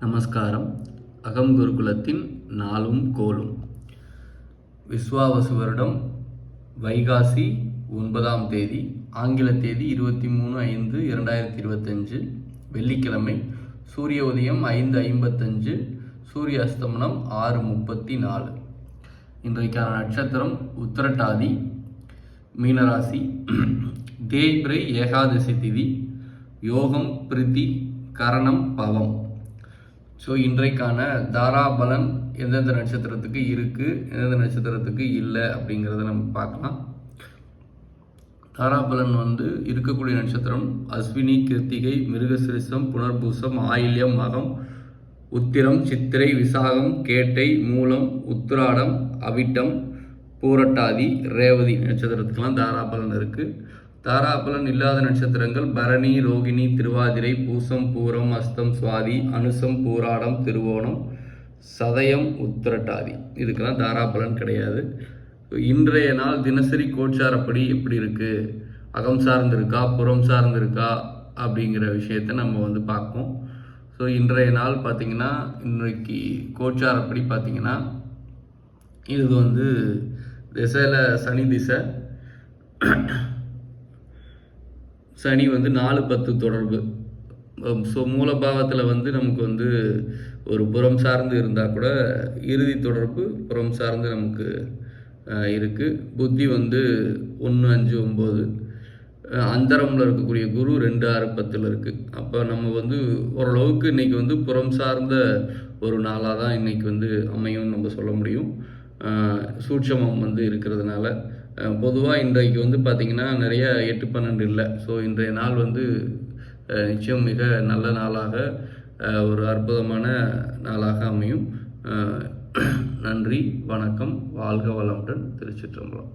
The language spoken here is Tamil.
நமஸ்காரம். அகம் குருகுலத்தின் நாளும் கோலும் விஸ்வாவசு வருடம் வைகாசி ஒன்பதாம் தேதி ஆங்கில தேதி இருபத்தி மூணு ஐந்து இரண்டாயிரத்தி இருபத்தஞ்சு வெள்ளிக்கிழமை சூரிய உதயம் ஐந்து ஐம்பத்தஞ்சு சூரிய அஸ்தமனம் ஆறு முப்பத்தி நாலு. இன்றைக்கான நட்சத்திரம் உத்திரட்டாதி மீனராசி. தேய்பிரை ஏகாதசி திதி யோகம் பிரித்தி கரணம் பவம். ஸோ இன்றைக்கான தாராபலன் எந்தெந்த நட்சத்திரத்துக்கு இருக்குது எந்தெந்த நட்சத்திரத்துக்கு இல்லை அப்படிங்கிறத நம்ம பார்க்கலாம். தாராபலன் வந்து இருக்கக்கூடிய நட்சத்திரம் அஸ்வினி கிருத்திகை மிருகசிரிசம் புனர்பூசம் ஆயில்யம் மகம் உத்திரம் சித்திரை விசாகம் கேட்டை மூலம் உத்திராடம் அவிட்டம் பூரட்டாதி ரேவதி நட்சத்திரத்துக்கெல்லாம் தாராபலன் இருக்குது தாராபலன் இல்லாத நட்சத்திரங்கள் பரணி ரோகிணி திருவாதிரை பூசம் பூரம் அஸ்தம் சுவாதி அனுசம் பூராடம் திருவோணம் சதயம் உத்திரட்டாதி. இதுக்கெல்லாம் தாராபலன் கிடையாது. இன்றைய நாள் தினசரி கோச்சாரப்படி எப்படி இருக்குது அகம் சார்ந்திருக்கா? புறம் சார்ந்திருக்கா? அப்படிங்கிற விஷயத்த நம்ம வந்து பார்ப்போம். ஸோ இன்றைய நாள் பார்த்திங்கன்னா இன்றைக்கு கோச்சாரப்படி பார்த்திங்கன்னா இது வந்து திசையில் சனி திசை. சனி வந்து நாலு பத்து தொடர்பு. ஸோ மூலபாவத்தில் வந்து நமக்கு வந்து ஒரு புறம் சார்ந்து இருந்தால் கூட இறுதி தொடர்பு புறம் சார்ந்து நமக்கு இருக்குது புத்தி வந்து ஒன்று அஞ்சு ஒம்பது. அந்தரமில் இருக்கக்கூடிய குரு ரெண்டு ஆறு பத்தில் இருக்குது அப்போ நம்ம வந்து ஓரளவுக்கு இன்றைக்கி வந்து புறம் சார்ந்த ஒரு நாளாக தான் இன்றைக்கி வந்து அமையும்னு நம்ம சொல்ல முடியும். சூட்சமம் வந்து இருக்கிறதுனால பொதுவாக இன்றைக்கு வந்து பார்த்திங்கன்னா நிறைய எட்டு பன்னெண்டு இல்லை. ஸோ இன்றைய நாள் வந்து நிச்சயம் மிக நல்ல நாளாக ஒரு அற்புதமான நாளாக அமையும். நன்றி வணக்கம் வாழ்க வளமுடன் திருச்சிற்றம்பலம்.